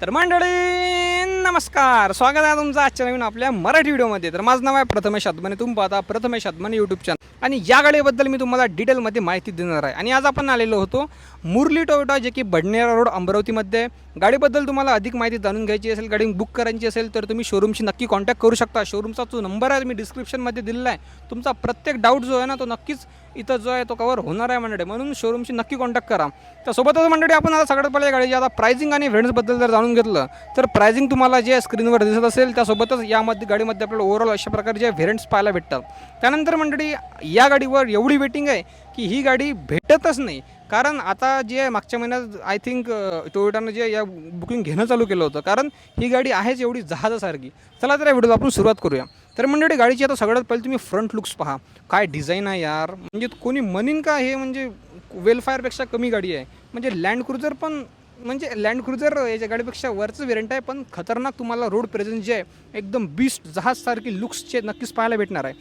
तर मंडळी नमस्कार. स्वागत आहे तुमचं आजच्या नवीन आपल्या मराठी व्हिडिओमध्ये. तर माझं नाव आहे प्रथमेश आदमाने. तुम्ही पाहता प्रथमेश आदमाने यूट्यूब चॅनल आणि या गाडीबद्दल मी तुम्हाला डिटेलमध्ये माहिती देणार आहे. आणि आज आपण आलेलो होतो मुरली टोयोटा जे की बडनेरा रोड अमरावतीमध्ये. आहे. गाडीबद्दल तुम्हाला अधिक माहिती जाणून घ्यायची असेल गाडी बुक करायची असेल तर तुम्ही शोरूमशी नक्की कॉन्टॅक्ट करू शकता. शोरूमचा जो नंबर आहे मी डिस्क्रिप्शनमध्ये दिलेला आहे. तुमचा प्रत्येक डाऊट जो आहे ना तो नक्कीच इथं जो आहे तो कवर होणार आहे मंडळी. म्हणून शोरूमशी नक्की कॉन्टॅक्ट करा. तर सोबतच मंडळी आपण आता सगळ्यात पहिले गाडीची आता प्रायझिंग आणि व्हेंट्सबद्दल जर जाणून घेतलं तर प्रायझिंग तुम्हाला जे स्क्रीनवर दिसत असेल त्यासोबतच यामध्ये गाडीमध्ये आपल्याला ओव्हरऑल अशा प्रकारचे व्हेरियंट्स पाहायला भेटतात. त्यानंतर मंडळी या गाडीवर एवढी वेटिंग आहे की ही गाडी भेटतच नाही. कारण आता जे मागच्या महिन्यात आय थिंक टोयोटानं जे या बुकिंग घेणं चालू केलं होतं. कारण ही गाडी आहेच एवढी जहाजासारखी. चला तर या व्हिडिओला आपण सुरुवात करूया. तर मंडळी गाडीची आता सगळ्यात पहिले तुम्ही फ्रंट लुक्स पहा. काय डिझाईन आहे यार? म्हणजे कोणी म्हणीन का हे म्हणजे वेलफायरपेक्षा कमी गाडी आहे? म्हणजे लँड क्रुझर पण म्हणजे लँड क्रुझर याच्या गाडीपेक्षा वरचं व्हेरियंट आहे पण खतरनाक तुम्हाला रोड प्रेझेन्स जे आहे एकदम बीस्ट जहाजसारखी लुक्सचे नक्कीच पाहायला भेटणार आहे.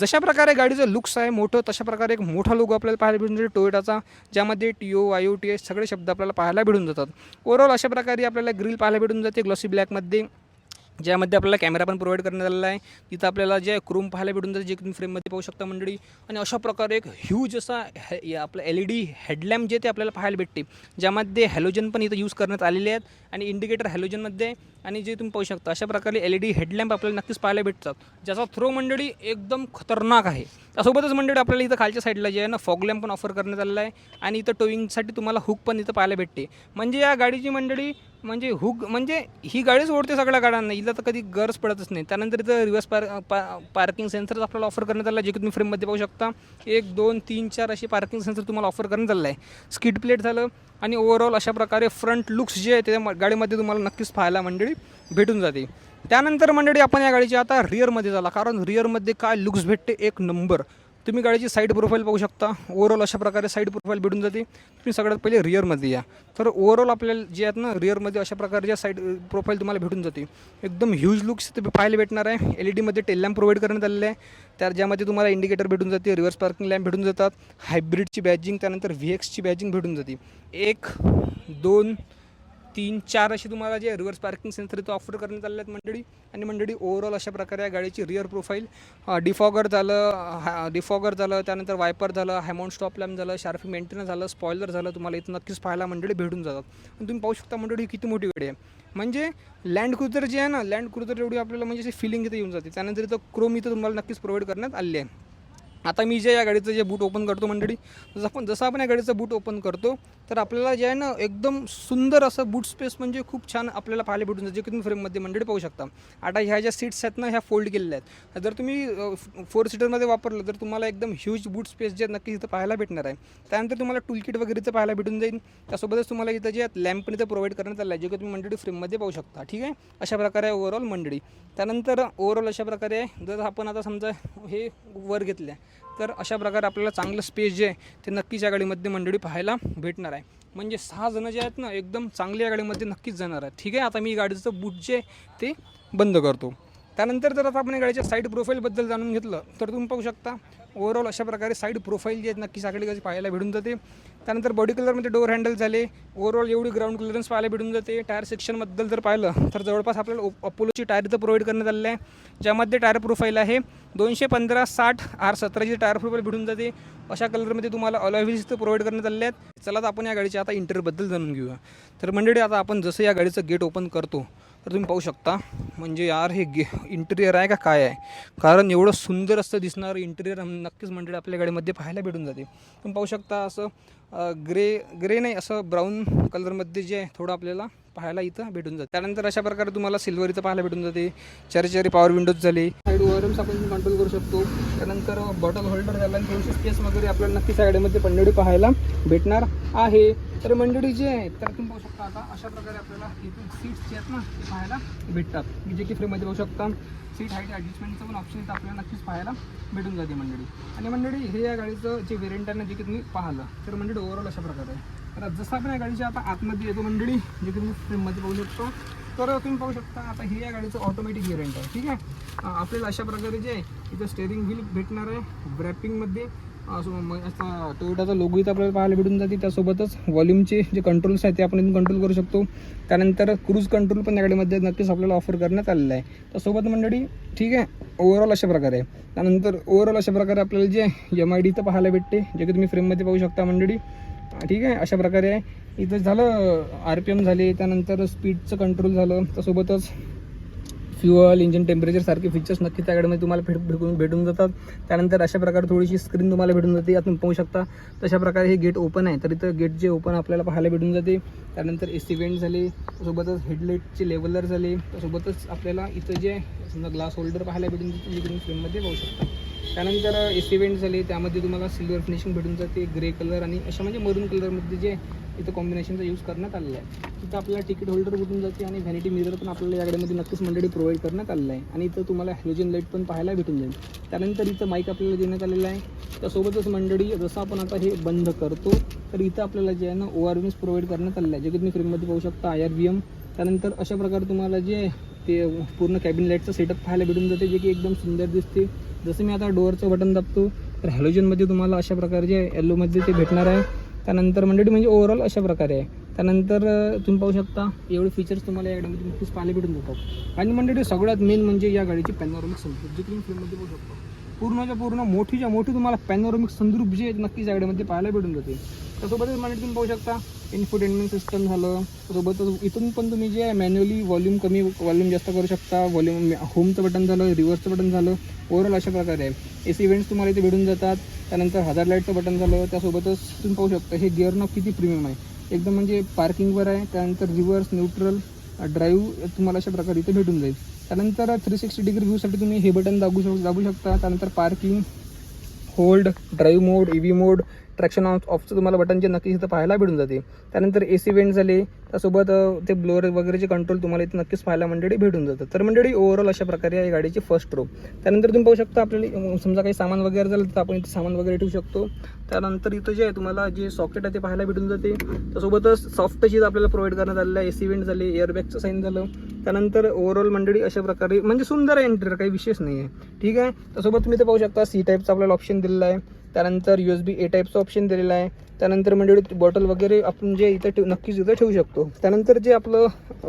जशा प्रकारे गाडीचं लुक्स आहे मोठं तशा प्रकारे एक मोठा लोगो आपल्याला पाहायला भेटून जाईल टोयोटाचा ज्यामध्ये T O I O T S सगळे शब्द आपल्याला पाहायला भेटून जातात. ओवरऑल अशा प्रकारे आपल्याला ग्रिल पाहायला भेटून जाते ग्लॉसी ब्लॅकमध्ये ज्यामध्ये आपल्याला कॅमेरा पण प्रोव्हाइड करण्यात आलेला आहे. तिथं आपल्याला जे क्रूम पाहायला भेटून जाते जे तुम्ही फ्रेममध्ये पाहू शकता मंडळी. आणि अशा प्रकारे एक ह्यूज असा हे या आपलं एल ई डी हेडलॅम्प जे ते आपल्याला पाहायला भेटते. ज्यामध्ये हॅलोजन पण इथं यूज करण्यात आलेले आहेत. आणि इंडिकेटर हॅलोजनमध्ये आणि जे तुम्ही पाहू शकता अशा प्रकारे एल ई डी हेडलॅम्प आपल्याला नक्कीच पाहायला भेटतात. ज्याचा थ्रो मंडळी एकदम खतरनाक आहे. त्यासोबतच मंडळी आपल्याला इथं खालच्या साईडला जे आहे ना फॉग लॅम्प पण ऑफर करण्यात आलेला आहे. आणि इथं टोईंगसाठी तुम्हाला हुक पण इथं पाहायला भेटते. म्हणजे या गाडीची मंडळी म्हणजे हुक म्हणजे ही गाडीच ओढते सगळ्या गाड्यांना. हिला तर कधी गरज पडतच नाही. त्यानंतर इथं रिव्हर्स पार पा पार्किंग सेन्सर आपल्याला ऑफर करण्यात आला आहे, जे की तुम्ही फ्रेममध्ये पाहू शकता. एक दोन तीन चार असे पार्किंग सेन्सर तुम्हाला ऑफर करण्यात आलेलं आहे. स्किड प्लेट झालं आणि ओव्हरऑल अशा प्रकारे फ्रंट लुक्स जे आहे त्या गाडीमध्ये तुम्हाला नक्कीच पाहायला मंडळी भेटून जाते. त्यानंतर मंडळी आपण या गाडीची आता रिअरमध्ये झाला कारण रिअरमध्ये काय लुक्स भेटते? एक नंबर तुम्ही गाडीची साईड प्रोफाईल पाहू शकता. ओवरऑल अशा प्रकारे साईड प्रोफाईल भेटून जाते. तुम्ही सगळ्यात पहिले रिअरमध्ये या. तर ओवरऑल आपल्याला जे आहेत ना रिअरमध्ये अशा प्रकारच्या साईड प्रोफाईल तुम्हाला भेटून जाते. एकदम ह्यूज लुक्स तुम्ही पाहायला भेटणार आहे. एल ई डीमध्ये टेल लॅम्प प्रोव्हाइड करण्यात आलेले आहे. त्या ज्यामध्ये तुम्हाला इंडिकेटर भेटून जाते रिव्हर्स पार्किंग लॅम्प भेटून जातात. हायब्रिडची बॅजिंग त्यानंतर व्ही एक्सची बॅजिंग भेटून जाते. एक दोन तीन चार असे तुम्हाला जे रिव्हर्स पार्किंग सेन्सर इथं ऑफर करण्यात आले आहेत मंडळी. आणि मंडळी ओव्हरऑल अशा प्रकारे या गाडीची रिअर प्रोफाईल डिफॉगर झालं डिफॉगर झालं त्यानंतर वायपर झालं हॅमाऊंट स्टॉप लॅम्प झालं शार्फी मेंटेनन्स झालं स्पॉयलर झालं तुम्हाला इथं नक्कीच पाहायला मंडळी भेटून जातात. आणि तुम्ही पाहू शकता मंडळी किती मोठी गाडी आहे. म्हणजे लँड क्रुझर जे आहे ना लँड क्रुझर एवढी आपल्याला म्हणजे फिलिंग इथं येऊन जाते. त्यानंतर इथं क्रोम इथं तुम्हाला नक्कीच प्रोव्हाइड करण्यात आले आहे. आता मी जे या गाडीचं जे बूट ओपन करतो मंडळी जसं आपण जसं आपण या गाडीचं बूट ओपन करतो तर आपल्याला जे आहे ना एकदम सुंदर असं बूट स्पेस म्हणजे खूप छान आपल्याला पाहायला भेटून जाते जे की तुम्ही फ्रेममध्ये मंडळी पाहू शकता. आता ह्या ज्या सीट्स आहेत ना ह्या फोल्ड केलेल्या आहेत. जर तुम्ही फोर सीटरमध्ये वापरलं तर तुम्हाला एकदम ह्यूज बूट स्पेस जे नक्कीच इथं पाहायला भेटणार आहे. त्यानंतर तुम्हाला टूलकिट वगैरेचं पाहायला भेटून जाईल. त्यासोबतच तुम्हाला इथं जे लॅम्प पण इथं प्रोव्हाइड करण्यात आलं आहे जे की तुम्ही मंडळी फ्रेममध्ये पाहू शकता. ठीक आहे? अशा प्रकारे ओव्हरऑल मंडळी. त्यानंतर ओव्हरऑल अशा प्रकारे जर आपण आता समजा हे वर घेतलं तर अशा प्रकारे आपल्याला चांगलं स्पेस जे आहे ते नक्कीच या गाडीमध्ये मंडळी पाहायला भेटणार आहे. म्हणजे सहा जणं जे आहेत ना एकदम चांगल्या या गाडीमध्ये नक्कीच जाणार आहेत. ठीक आहे आता मी गाडीचं बूट जे आहे ते बंद करतो. त्यानंतर जर आता आपण या गाडीच्या साईड प्रोफाईलबद्दल जाणून घेतलं तर तुम्ही पाहू शकता ओव्हरऑल अशा प्रकारे साईड प्रोफाईल जी आहेत नक्कीच सगळी गाडी पाहायला भेटून जाते. त्यानंतर बॉडी कलरमध्ये डोअर हँडल झाले. ओव्हरऑल एवढी ग्राउंड क्लिअरन्स पाहायला भेटून जाते. टायर सेक्शनबद्दल जर पाहिलं तर जवळपास आपल्याला ओ- अपोलोची टायर इथं प्रोव्हाइड करण्यात आलेलं आहे. ज्यामध्ये टायर प्रोफाईल आहे दोनशे पंधरा साठ आर सतराची टायर प्रोफाईल भेटून जाते. अशा कलरमध्ये तुम्हाला अलॉव्हिल्स इथं प्रोव्हाइड करण्यात आले आहेत. चला तर आपण या गाडीच्या आता इंटरव्ह्यूबद्दल जाणून घेऊया. तर मंडळी आता आपण जसं या गाडीचं गेट ओपन करतो तर तुम्ही पाहू शकता. म्हणजे यार हे गे इंटेरियर आहे का काय आहे? कारण एवढं सुंदर असं दिसणारं इंटेरियर नक्कीच मंडळी आपल्या गाडीमध्ये पाहायला भेटून जाते. तुम्ही पाहू शकता असं ग्रे ग्रे नाही असं ब्राऊन कलरमध्ये जे आहे थोडं आपल्याला पाहायला इथं भेटून जाते. त्यानंतर अशा प्रकारे तुम्हाला सिल्वर इथं पाहायला भेटून जाते. चारी चारी पॉवर विंडोज झाले. साईड ओआरएम्स आपण कंट्रोल करू शकतो. त्यानंतर बॉटल होल्डर झाला. आणि थोडीशी स्पेस वगैरे आपल्याला नक्कीच या गाडीमध्ये पाहायला भेटणार आहे. तर मंडळी जे आहे तर तुम्ही पाहू शकता आता अशा प्रकारे आपल्याला इथून सीट्स जे आहेत ना ते पाहायला भेटतात. म्हणजे जे की फ्रीमध्ये पाहू शकता. सीट हाईट ॲडजस्टमेंटचं पण ऑप्शन इथं आपल्याला नक्कीच पाहायला भेटून जाते मंडळी. आणि मंडळी हे या गाडीचं जे व्हेरियंट आहे ना जे की तुम्ही पाहिलं. तर मंडळी ओव्हरऑल अशा प्रकारे. आहे तर जसं आपण या गाडीच्या आता आतमध्ये येतो मंडळी जे की तुम्ही फ्रेममध्ये पाहू शकतो. तर तुम्ही पाहू शकता आता हे या गाडीचं ऑटोमॅटिक व्हेरियंट आहे ठीक आहे? आपल्याला अशा प्रकारे जे आहे इथं स्टेअरिंग व्हील भेटणार आहे व्रॅपिंगमध्ये असं टोयोटाचा लोगो इथं आपल्याला पाहायला भेटून जाते त्यासोबतच व्हॉल्यूमचे जे कंट्रोल्स आहेत ते आपण इथून कंट्रोल करू शकतो. त्यानंतर क्रूज कंट्रोल पण या गाडीमध्ये नक्कीच आपल्याला ऑफर करण्यात आलेलं आहे. त्यासोबत मंडळी ठीक आहे? ओव्हरऑल अशा प्रकारे. आहे त्यानंतर ओव्हरऑल अशा प्रकारे आपल्याला जे एम आय डी इथं पाहायला भेटते जे की तुम्ही फ्रेममध्ये पाहू शकता मंडळी. ठीक आहे अशा प्रकारे इथं झालं आर पी एम झाले त्यानंतर स्पीडचं कंट्रोल झालं. त्यासोबतच फ्युअल इंजिन टेम्परेचर सारखे फीचर्स नक्की त्या गाडीमध्ये तुम्हाला भेट भेटून भेटून जातात. त्यानंतर अशा प्रकारे थोडीशी स्क्रीन तुम्हाला भेटून जाते यातून पाहू शकता. तशा प्रकारे हे गेट ओपन आहे. तर इथं गेट जे ओपन आपल्याला पाहायला भेटून जाते. त्यानंतर ए सी वेंट झाले. त्यासोबतच हेडलाईटचे लेवलर झाले. त्यासोबतच आपल्याला इथं जे समजा ग्लास होल्डर पाहायला भेटून जाते. तुम्ही फ्रेममध्ये पाहू शकता. त्यानंतर एस इव्हेंट झाले त्यामध्ये तुम्हाला सिल्वर फिनिशिंग भेटून जाते ग्रे कलर आणि अशा म्हणजे मरून कलरमध्ये जे इथं कॉम्बिनेशनचा यूज करण्यात आलेला आहे. तिथं आपल्याला तिकीट होल्डर भेटून जाते आणि व्हॅनिटी मिरर पण आपल्याला या गाडीमध्ये नक्कीच मंडळी प्रोव्हाइड करण्यात आलेलं आहे. आणि इथं तुम्हाला हॅलोजन लाइट पण पाहायला भेटून जाईल. त्यानंतर इथं माईक आपल्याला देण्यात आलेलं आहे. त्यासोबतच मंडळी जसं आपण आता हे बंद करतो तर इथं आपल्याला जे आहे ना ओ आर व्हीम्स प्रोव्हाइड करण्यात आलेलं आहे. जे की तुम्ही फ्रेममध्ये पाहू शकता आय आर व्ही एम त्यानंतर अशा प्रकारे तुम्हाला जे ते पूर्ण कॅबिन लाईटचं सेटअप पाहायला भेटून जाते जे की एकदम सुंदर दिसते. जसं मी आता डोअरचं बटन दाबतो तर हॅलोजनमध्ये तुम्हाला अशा प्रकारे जे येल्लोमध्ये ते भेटणार आहे. त्यानंतर मंडळी म्हणजे ओव्हरऑल अशा प्रकारे आहे. त्यानंतर तुम्ही पाहू शकता एवढे फीचर्स तुम्हाला या गाडीमध्ये नक्कीच पाहायला भेटून जातात आणि मंडळी सगळ्यात मेन म्हणजे या गाडीची पॅनॉरमिक संदर्भ जे तुम्ही फ्रेममध्ये बघू शकता. पूर्णच्या पूर्ण मोठीच्या मोठी तुम्हाला पॅनॉरमिक संदर्भ जे आहेत नक्कीच या गाडीमध्ये पाहायला भेटून जाते. त्यासोबतच म्हणजे तुम्ही पाहू शकता इन्फोटेनमेंट सिस्टम झालं. सोबतच इथून पण तुम्ही जे आहे मॅन्युअली व्हॉल्यूम कमी व्हॉल्यूम जास्त करू शकता. व्हॉल्यूम होमचं बटन झालं रिव्हर्सचं बटन झालं. ओव्हरऑल अशा प्रकारे. आहे ए सी इव्हेंट्स तुम्हाला इथे भेटून जातात. त्यानंतर हजार लाईटचं बटन झालं. त्यासोबतच तुम्ही पाहू शकता हे गिअर नॉक किती प्रीमियम आहे. एकदम म्हणजे पार्किंगवर आहे. त्यानंतर रिव्हर्स न्यूट्रल ड्राईव्ह तुम्हाला अशा प्रकारे इथे भेटून जाईल. त्यानंतर थ्री सिक्स्टी डिग्री व्ह्यूसाठी तुम्ही हे बटन दाबू शक दाबू शकता. त्यानंतर parking hold drive mode E V mode traction off ऑफचं तुम्हाला बटन जे नक्कीच इथं पाहायला भेटून जाते. त्यानंतर ए सी वेंट झाले त्यासोबत ते ब्लोअर वगैरेचे कंट्रोल तुम्हाला इथं नक्कीच पाहायला मंडळी भेटून जातं. तर मंडळी ओव्हरऑल अशा प्रकारे आहे गाडीची फर्स्ट रो त्यानंतर तुम्ही पाहू शकता आपल्याला समजा काही सामान वगैरे झालं तर आपण इथे सामान वगैरे ठेवू शकतो. त्यानंतर इथं जे आहे तुम्हाला जे सॉकेट आहे ते पाहायला भेटून जाते. त्यासोबतच सॉफ्ट चीज आपल्याला प्रोव्हाइड करण्यात आलेलं आहे. ए सी वेंट झाले एअरबॅगचं साईन झालं. त्यानंतर ओव्हरऑल मंडळी अशा प्रकारे म्हणजे सुंदर आहे इंटेरियर काही विशेष नाही आहे ठीक आहे? त्यासोबत तुम्ही ते पाहू शकता सी टाईपचं आपल्याला ऑप्शन दिलेला आहे. त्यानंतर यू एस बी ए टाईपचं ऑप्शन दिलेलं आहे. त्यानंतर म्हणजे बॉटल वगैरे आपण जे इथं ठेव नक्कीच इथं ठेवू शकतो. त्यानंतर जे आपलं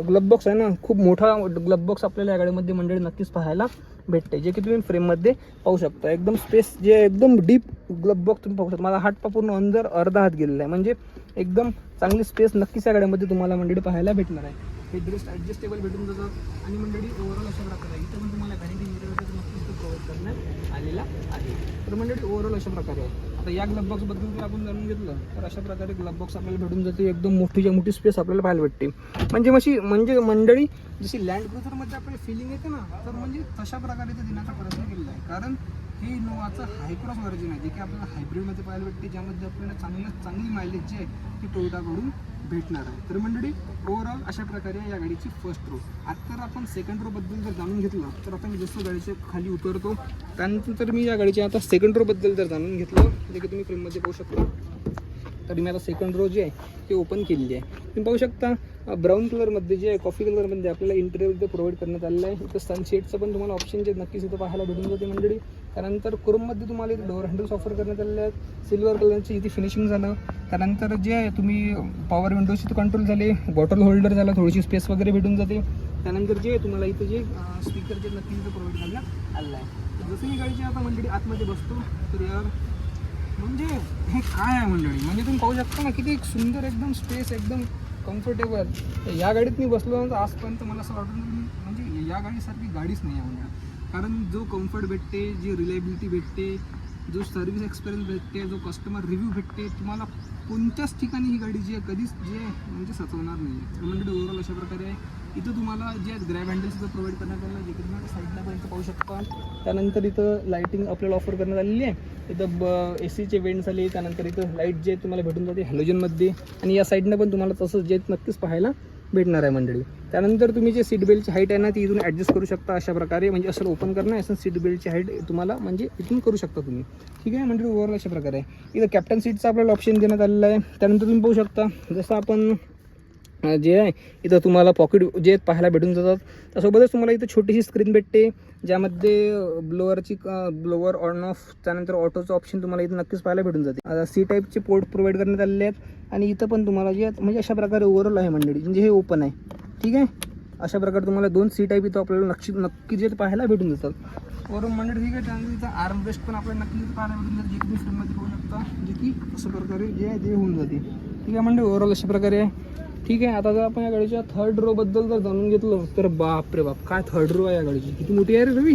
ग्लब बॉक्स आहे ना खूप मोठा ग्लब बॉक्स आपल्याला या गाडीमध्ये मंडळी नक्कीच पाहायला भेटते जे की तुम्ही फ्रेममध्ये पाहू शकता. एकदम स्पेस जे एकदम डीप ग्लब बॉक्स तुम्ही पाहू शकता. माझा हात पूर्ण अंदर अर्धा हात गेलेला आहे. म्हणजे एकदम चांगली स्पेस नक्कीच या गाड्यामध्ये तुम्हाला मंडळी पाहायला भेटणार आहे. हे ड्रेस ॲडजस्टेबल भेटून जातात आणि मंडळी ओव्हरऑल अशा प्रकारे इथं पण तुम्हाला गाडी नक्कीच कवर करण्यात आलेला आहे. रेकमेंडेड ओव्हरऑल म्हणजे अशा प्रकारे आहे. आता या ग्लबबॉक्सबद्दल जर आपण जाणून घेतलं तर अशा प्रकारे ग्लब बॉक्स आपल्याला भेटून जाते. एकदम मोठीच्या मोठी स्पेस आपल्याला पाहायला भेटते. म्हणजे मशी म्हणजे मंडळी जशी लँड क्रुझरमध्ये आपल्याला फिलिंग येते ना तर म्हणजे तशा प्रकारे ते देण्याचा प्रयत्न केलेला आहे. कारण हे इनोवाचं हायक्रॉस व्हर्जन आहे जे की आपल्याला हायब्रिडमध्ये पाहायला भेटते ज्यामध्ये आपल्याला चांगलं चांगली मायलेज जी आहे ती टोयोटाकडून भेटणार आहे. तर मंडळी ओव्हरऑल अशा प्रकारे या गाडीची फर्स्ट रो आता तर आपण सेकंड रोबद्दल जर जाणून घेतलं तर आता मी जसं गाडीच्या खाली उतरतो त्यानंतर मी या गाडीच्या आता सेकंड रोबद्दल जर जाणून घेतलं जे की तुम्ही फ्रेममध्ये पाहू शकता. तर मी आता सेकंड रो जे आहे ते ओपन केलेली आहे. तुम्ही पाहू शकता ब्राऊन कलरमध्ये जे आहे कॉफी कलरमध्ये आपल्याला इंटेरियर इथे प्रोव्हाइड करण्यात आलेलं आहे. इथं सनशेडचं पण तुम्हाला ऑप्शन जे नक्कीच इथं पाहायला भेटून जाते मंडळी. त्यानंतर क्रोममध्ये तुम्हाला इथे डोअर हँडल्स ऑफर करण्यात आलेले आहेत. सिल्वर कलरची इथे फिनिशिंग झालं. त्यानंतर जे आहे तुम्ही पॉवर विंडोज इथे कंट्रोल झाले बॉटल होल्डर झाला थोडीशी स्पेस वगैरे भेटून जाते. त्यानंतर जे आहे तुम्हाला इथे जे स्पीकर जे नक्की इथं प्रोव्हाइड करण्यात आलेलं आहे. जसं मी गाडीची आता मंडळी आतमध्ये बसतो तर यार म्हणजे हे काय आहे मंडळी? म्हणजे तुम्ही पाहू शकता ना किती एक सुंदर एकदम स्पेस एकदम कम्फर्टेबल या गाडीत मी बसलो तर आजपर्यंत मला असं वाटत म्हणजे या गाडीसारखी गाडीच नाही आहे म्हणजे कारण जो कम्फर्ट भेटते जी रिलायबिलिटी भेटते जो सर्व्हिस एक्सपिरियन्स भेटते जो कस्टमर रिव्ह्यू भेटते तुम्हाला कोणत्याच ठिकाणी ही गाडी जी आहे कधीच जे म्हणजे सचवणार नाही आहे तर म्हणजे ओव्हरऑल अशा प्रकारे आहे. इथं तुम्हाला जे ग्रॅब हँडलसुद्धा प्रोव्हाइड करण्यात आलं आहे. जे की तुम्ही साईडला पण पाहू शकता. त्यानंतर इथं लाईटिंग आपल्याला ऑफर करण्यात आलेली आहे. इथं ब ए सीचे वेंट झाले. त्यानंतर इथं लाइट जे तुम्हाला भेटून जाते हॅलोजनमध्ये आणि या साईडनं पण तुम्हाला तसंच जे नक्कीच पाहायला भेटणार आहे मंडळी. त्यानंतर तुम्ही जे सीट बेल्टची हाईट आहे ना ती इथून ॲडजस्ट करू शकता अशा प्रकारे. म्हणजे असं ओपन करणं असं सीट बेल्टची हाईट तुम्हाला म्हणजे इथून करू शकता तुम्ही. ठीक आहे मंडळी ओव्हरऑल अशा प्रकारे. आहे इथं कॅप्टन सीटचा आपल्याला ऑप्शन देण्यात आलेला आहे. त्यानंतर तुम्ही पाहू शकता जसं आपण जे आहे इथं तुम्हाला पॉकेट जे पाहायला भेटून जातात. त्यासोबतच तुम्हाला इथं छोटीशी स्क्रीन भेटते ज्यामध्ये ब्लोअरची ब्लोअर ऑन ऑफ त्यानंतर ऑटोचं ऑप्शन तुम्हाला इथं नक्कीच पाहायला भेटून जाते. आता सी टाईपचे पोर्ट प्रोव्हाइड करण्यात आलेले आहेत आणि इथं पण तुम्हाला जे आहेत, म्हणजे अशा प्रकारे ओव्हरऑल आहे मंडळी म्हणजे हे ओपन आहे. ठीक आहे? अशा प्रकारे तुम्हाला दोन सी टाईप इथं आपल्याला नक्की नक्की जे पाहायला भेटून जातात. वरून मंडळी ठीक आहे त्यानंतर इथं आर्म बेस्ट पण आपल्याला नक्की पाहायला भेटून जाते जे की तुम्ही फ्रेममध्ये शकता. जे की अशा प्रकारे जे आहे ते होऊन जाते. ठीक आहे मंडळी ओव्हरऑल अशा प्रकारे आहे. ठीक आहे आता जर आपण या गाडीच्या थर्ड रो बद्दल जर जाणून घेतलं तर बाप रे बाप काय थर्ड रो आहे या गाडीची? किती मोठी आहे रे रवी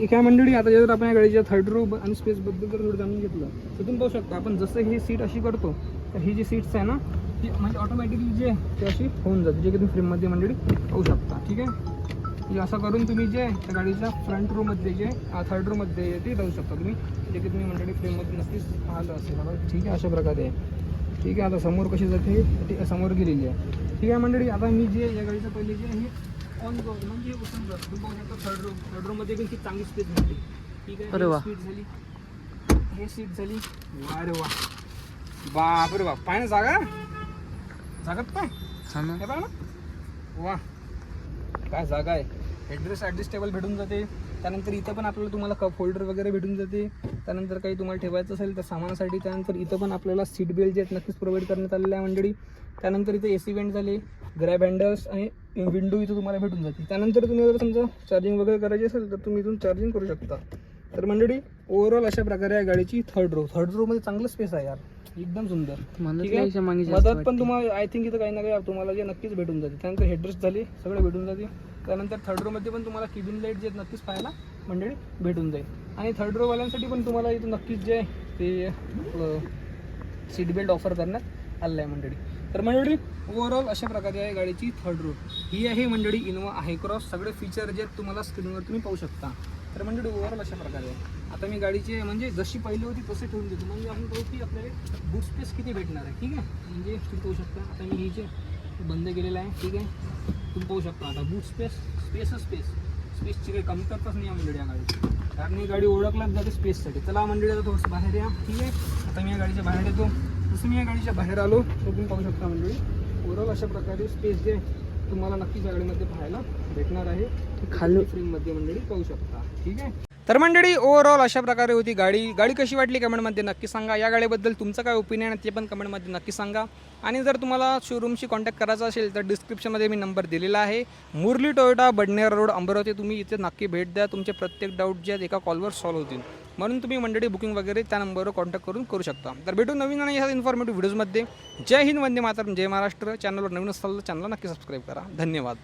एक आहे मंडळी आता जर आपण या गाडीच्या थर्ड रो आणि स्पेस बद्दल जर थोडं जाणून घेतलं तर तुम्ही पाहू शकता आपण जसं ही सीट अशी करतो तर ही जी सीट्स आहे ना ती म्हणजे ऑटोमॅटिकली जे आहे ते अशी होऊन जाते जे की तुम्ही फ्रेममध्ये मंडळी पाहू शकता ठीक आहे? म्हणजे असं करून तुम्ही जे त्या गाडीच्या फ्रंट रोमध्ये जे थर्ड रोमध्ये ते जाऊ शकता तुम्ही जे की तुम्ही मंडळी फ्रेममध्ये नक्कीच पाहिलं असेल ठीक आहे अशा प्रकारे आहे. ठीक आहे आता समोर कशी जाते ती समोर गेलेली आहे. ठीक आहे मंडळी आता मी जे या गाडीचं पहिले जे आहे ऑन करतो म्हणजे उचलून जातो तुम्ही शकता थर्ड रो थर्ड रोमध्ये पण ती चांगली स्पेस भेटते ठीक आहे. सीट झाली. हे सीट झाली. वा रे वा. बाप रे बाप. पाय ना जागा. जागात पाय. हा ना. बघा ना. वा. काय जागा आहे. हेडरेस ॲडजस्टेबल भेटून जाते. त्यानंतर इथं पण आपल्याला तुम्हाला कप होल्डर वगैरे भेटून जाते. त्यानंतर काही तुम्हाला ठेवायचं असेल तर सामानासाठी त्यानंतर इथं पण आपल्याला सीट बेल्ट जे आहेत नक्कीच प्रोव्हाइड करण्यात आलेले आहे मंडळी. त्यानंतर इथे ए सी वेंट झाले ग्रॅब हँडल्स आणि विंडो इथं तुम्हाला भेटून जाते त्यानंतर तुम्ही जर समजा चार्जिंग वगैरे करायची असेल तर तुम्ही इथून चार्जिंग करू शकता. तर मंडळी ओव्हरऑल अशा प्रकारे आहे गाडीची थर्ड रो थर्ड रोमध्ये चांगलं स्पेस आहे यार. एकदम सुंदर. मदत पण. तुम्हाला आय थिंक इथं काही ना काही तुम्हाला जे नक्कीच भेटून जाते. त्यानंतर हेडरेस्ट झाले सगळं भेटून जाते. त्यानंतर थर्ड रोमध्ये पण तुम्हाला किबिन लाइट जे आहेत नक्कीच पाहायला मंडळी भेटून जाईल. आणि थर्ड रोवाल्यांसाठी पण तुम्हाला इथं नक्कीच जे ते सीट बेल्ट ऑफर करण्यात आलेलं आहे मंडळी. तर मंडळी ओव्हरऑल अशा प्रकारे आहे गाडीची थर्ड रो ही आहे मंडळी इनोवा आहे क्रॉस सगळे फीचर जे आहेत तुम्हाला स्क्रीनवर तुम्ही पाहू शकता. तर मंडळी ओव्हरऑल अशा प्रकारे आहे. आता मी गाडीची म्हणजे जशी पहिली होती तसे ठेवून देतो. म्हणजे आपण पाहू की आपल्याला बूट स्पेस किती भेटणार आहे. ठीक आहे? म्हणजे तुम्ही पाहू शकता. आता मी ही जे बंद केलेलं आहे ठीक आहे? तुम्ही पाहू शकता आता बूट स्पेस स्पेसच स्पेस स्पेसची काही कमतरताच नाही आहे मंडळी या गाडीची कारण ही गाडी ओळखल्याच जाते स्पेससाठी चला मंडळी आता थोडंसं बाहेर या. ठीक आहे? आता मी या गाडीच्या बाहेर येतो. जसं मी या गाडीच्या बाहेर आलो तर तुम्ही पाहू शकता मंडळी. ओव्हरऑल अशा प्रकारे स्पेस जे तुम्हाला नक्कीच या गाडीमध्ये पाहायला भेटणार आहे. खाली- फ्रेममध्ये मंडळी पाहू शकता. ठीक आहे? तर मंडळी ओव्हरऑल अशा प्रकारे होती गाडी. गाडी कशी वाटली कमेंटमध्ये नक्की सांगा. या गाडीबद्दल तुमचं काय ओपिनियन आहे ते पण कमेंटमध्ये नक्की सांगा. आणि जर तुम्हाला शोरूमशी कॉन्टॅक्ट करायचा असेल तर डिस्क्रिप्शनमध्ये मी नंबर दिलेला आहे. मुरली टोयोटा बडनेर रोड अमरावती तुम्ही इथे नक्की भेट द्या. तुमचे प्रत्येक डाऊट जे आहेत एका कॉलवर सॉल्व्ह होतील. म्हणून तुम्ही मंडळी बुकिंग वगैरे त्या नंबरवर कॉन्टॅक्ट करून करू शकता. तर भेटू नवीन आणि ह्या इन्फॉर्मेटिव्ह व्हिडिओजमध्ये जय हिंद वंदे मातरम जय महाराष्ट्र. चॅनलवर नवीन असाल तर चॅनलला नक्की सबस्क्राईब करा. धन्यवाद.